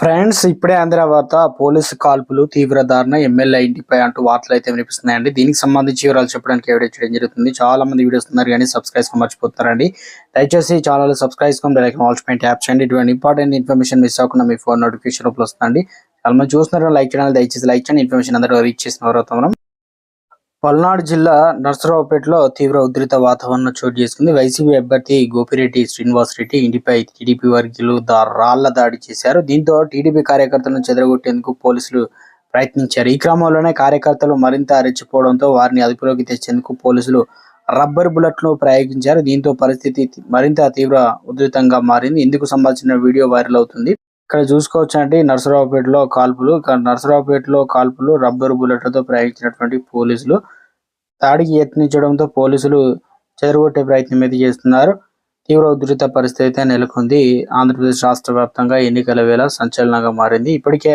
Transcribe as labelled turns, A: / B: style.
A: Friends ఇప్పుడే అందిన వార్త పోలీసు కాల్పులు తీవ్ర దారుణ ఎమ్మెల్యే ఇంటిపై అంటూ వార్తలు అయితే వినిపిస్తున్నాయండి. దీనికి సంబంధించి వివరాలు చెప్పడానికి ఎవరైతే చేయడం జరుగుతుంది చాలా మంది వీడియోస్ ఉన్నారు కానీ సబ్స్క్రైబ్ మర్చిపోతున్నారండి. దయచేసి ఛానల్ సబ్స్క్రైబ్ చేసుకొని బెల్ పాయింట్ యాప్ పైన చేయండి. ఇటువంటి ఇంపార్టెంట్ ఇన్ఫర్మేషన్ మిస్ అవ్వకుండా మీ ఫోన్ నోటిఫికేషన్ రూపంలో వస్తుందండి. చాలా మంది చూస్తున్నారు లైక్ చేయాలి దయచేసి లైక్ చేయండి. ఇన్ఫర్మేషన్ అందరూ రీచ్ చేసిన వారు మనం. పల్నాడు జిల్లా నర్సరావుపేటలో తీవ్ర ఉధృత వాతావరణం చోటు చేసుకుంది. వైసీపీ అభ్యర్థి గోపిరెడ్డి శ్రీనివాస్ రెడ్డి ఇంటిపై టీడీపీ వర్గీయులు రాళ్ళ దాడి చేశారు. దీంతో టీడీపీ కార్యకర్తలను చెదరగొట్టేందుకు పోలీసులు ప్రయత్నించారు. ఈ క్రమంలోనే కార్యకర్తలు మరింత రెచ్చిపోవడంతో వారిని అదుపులోకి తెచ్చేందుకు పోలీసులు రబ్బర్ బుల్లెట్ను ప్రయోగించారు. దీంతో పరిస్థితి మరింత తీవ్ర ఉధృతంగా మారింది. ఇందుకు సంబంధించిన వీడియో వైరల్ అవుతుంది. ఇక్కడ చూసుకోవచ్చు అంటే నర్సరావుపేటలో కాల్పులు. నర్సరావుపేటలో కాల్పులు రబ్బర్ బుల్లెట్లతో ప్రయోగించినటువంటి పోలీసులు. దాడికి యత్నించడంతో పోలీసులు చెదరగొట్టే ప్రయత్నం అయితే చేస్తున్నారు. తీవ్ర ఉధృత పరిస్థితి అయితే నెలకొంది. ఆంధ్రప్రదేశ్ రాష్ట్ర వ్యాప్తంగా ఎన్నికల వేళ సంచలనంగా మారింది. ఇప్పటికే